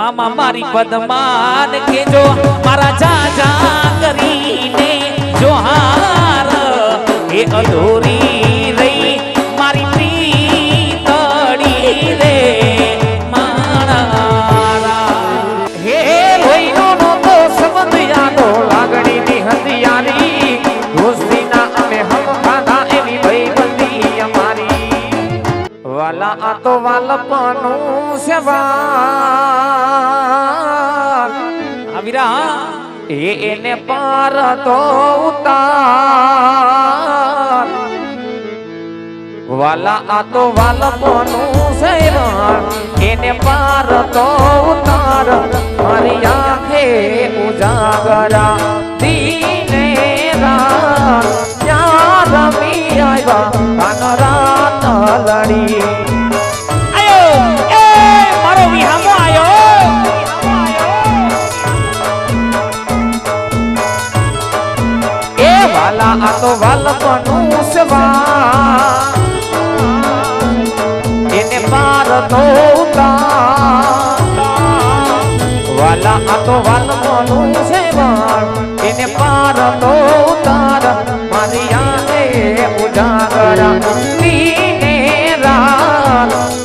મામા મારી પદમાન કે જો મારા જાજા કરીને જોહાર એ અધૂરી રહી. મારી આ તો વાલપનું સેવા. આવીરા એ એને પાર તો ઉતાર. વાલા આ તો વાલપનું સેવન એને પાર તો ઉતાર. મારી આંખે ઉજાગરા વાલા, આ તો વાલપનું સવા. એને પાર તો વાલા, આ તો વાલપનું સેવા. એને પાર તો ઉતાર. મારી આને ઉજાગરા દીને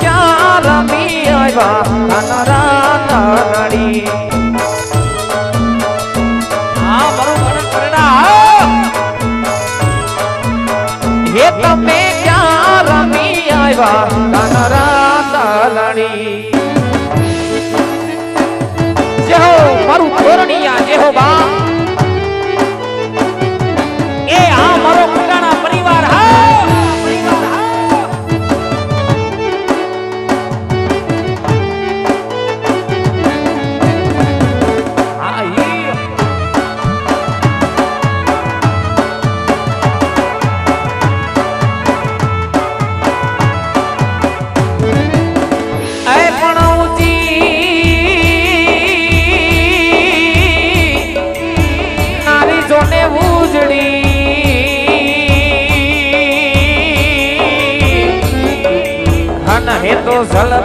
ક્યાં રમી આવ્યા?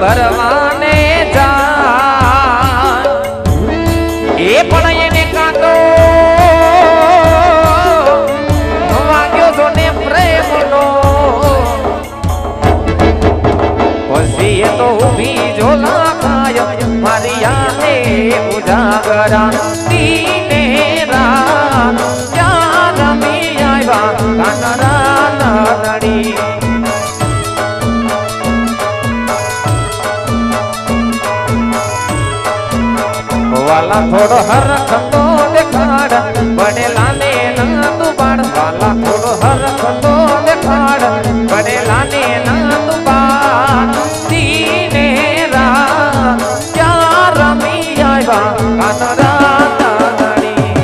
તો વાલા થોડો હરખ તો દેખાડ. બનેલા ને ના તું બાળ વાલા થોડો હરખ તો દેખાડ. બનેલા ને ના તું બાળ દીને રા ક્યાં રમી આવ્યા. કાનરા તારણી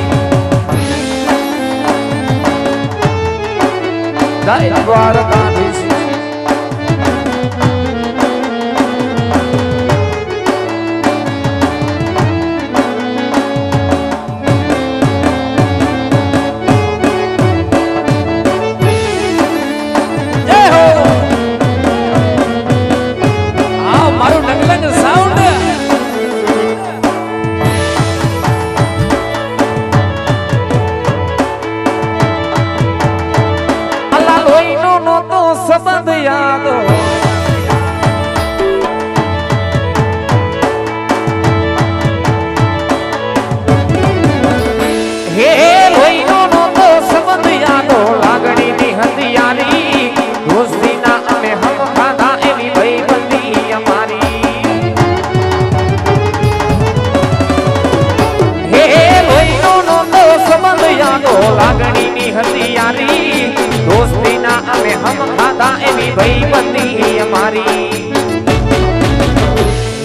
એવી ભાઈબંધી અમારી.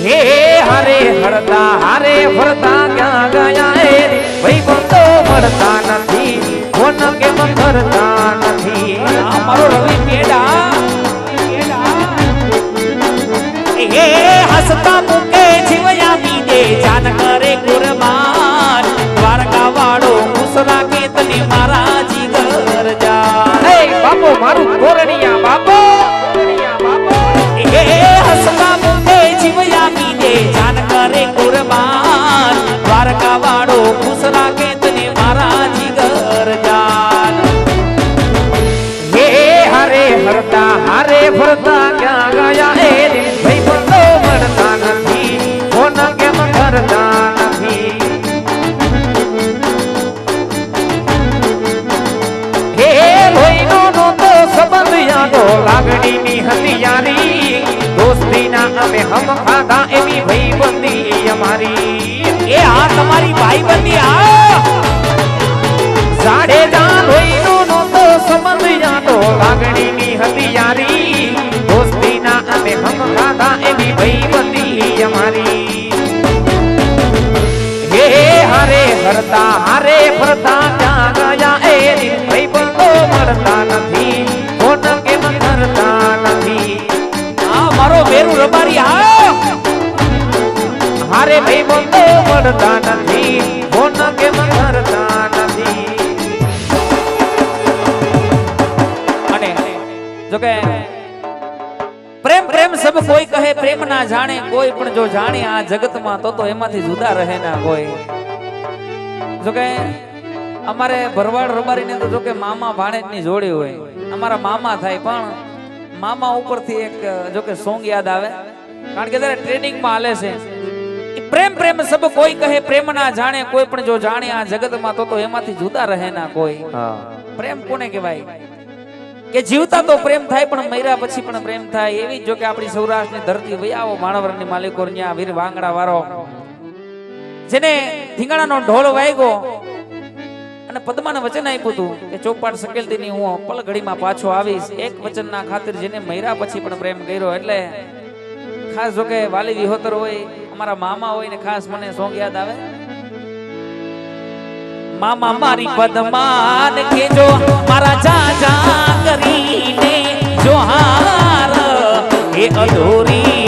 હે હરે હરતા હરે ફરતા ક્યાં ગયા હે? ભાઈ બંધો મળતા નથી કોન કે કરતા નથી. અમારો રવિ પેડા હે હસતા મુકે જીવયા પી દે કરે એવી ભાઈબંધી અમારી. એ આ તમારી ભાઈબંધી આ. જાડેજા લોહીનો નહોતો સંબંધ યાદો લાગણીની હથિયારી દોસ્તીના અમે હમ ખાધા એવી ભાઈબંધી અમારી. હે હારે હરતા, હારે ફરતા હારે ભાઈબંધો મળતા નથી. ફોન કેમ કરતા નથી. અને જો કે પ્રેમ પ્રેમ સબ કોઈ કહે, પ્રેમ ના જાણે કોઈ, પણ જો જાણે આ જગતમાં, તો તો એમાંથી જુદા રહે ના કોઈ. જો કે અમારે ભરવાડ રબારીને અંદર જો કે મામા ભાણેજની જોડી હોય. અમારા મામા થાય, પણ મામા ઉપરથી એક જો કે સોંગ યાદ આવે. કારણ કે ત્યારે ટ્રેનિંગમાં હાલે છે પ્રેમ પ્રેમ સબ કોઈ કહે પ્રેમ ના જાણે કોઈ પણ જો જાણે આ જગતમાં તો તો એમાંથી જુદા રહે ના કોઈ. પ્રેમ કોને કહેવાય? કે જીવતા તો પ્રેમ થાય પણ મર્યા પછી પણ પ્રેમ થાય. એવી જ કે આપણી સૌરાષ્ટ્રની ધરતી વયાવો માણવરની માલિકો ન્યા વીર વાંગડા વાળો જેને ધીંગાણાનો ઢોલ વાગ્યો અને પદ્માને વચન આપ્યું હતું કે ચોપાટ સકેલતીની હું પલ ઘડીમાં પાછો આવીશ. એક વચનના ખાતર જેને મર્યા પછી પણ પ્રેમ કર્યો. એટલે ખાસ જો કે વાલી વિહોતર હોય અમારા મામા હોય ને ખાસ મને સોંગ યાદ આવે. મામા મારી પદમાન કેજો મારા કરીને જો હાર એ અધૂરી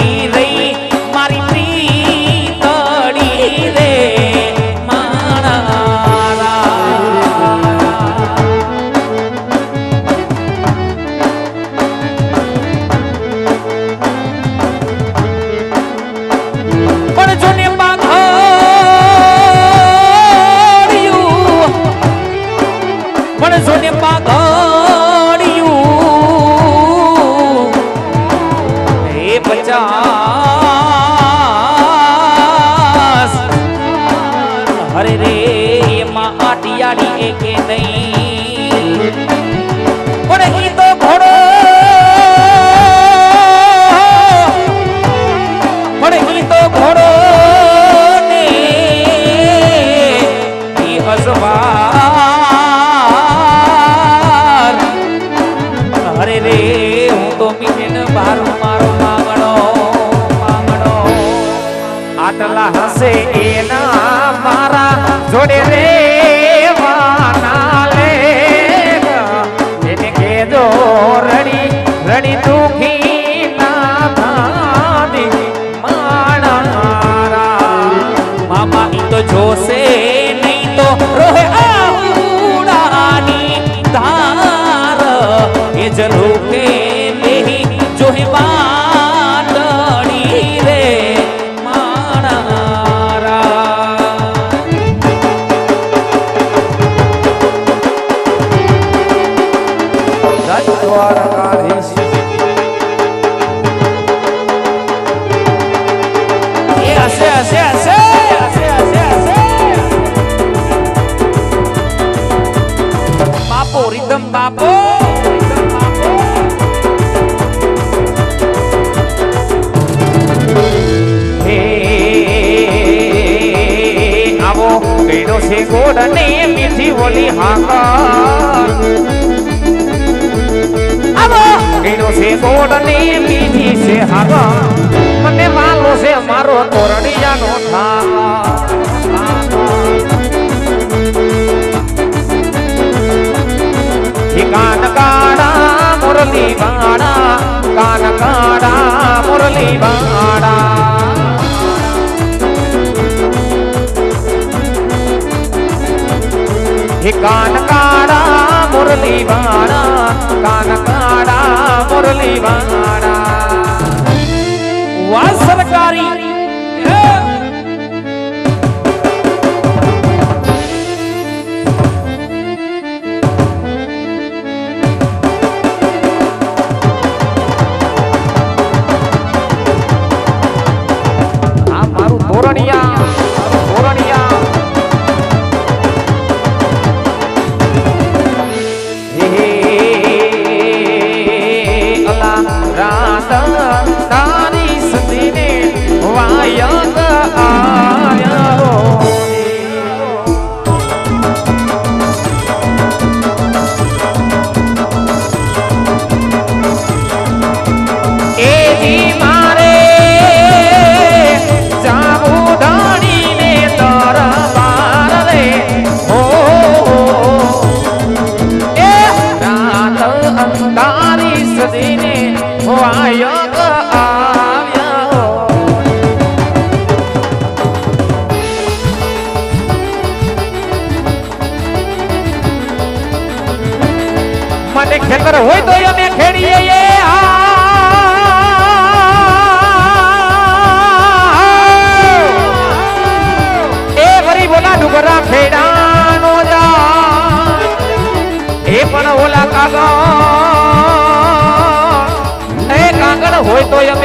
દ્વારકાધીશ હશે હશે હશે બાપો, રીધમ બાપો. આવો ગઈડો છે ગોડ ને મીઠી ઓલી હાકા આવો છે ગોડ ને છે હાકા મને માલો છે મારો તોરણિયાનો થા કાન કાડા મુરલી વાડા કાન કાડા મુરલી વાડા. કાન કાડા મુરલી વાડા કાન મુરલી વાળા વા ધોરણિયા કાગળ હોય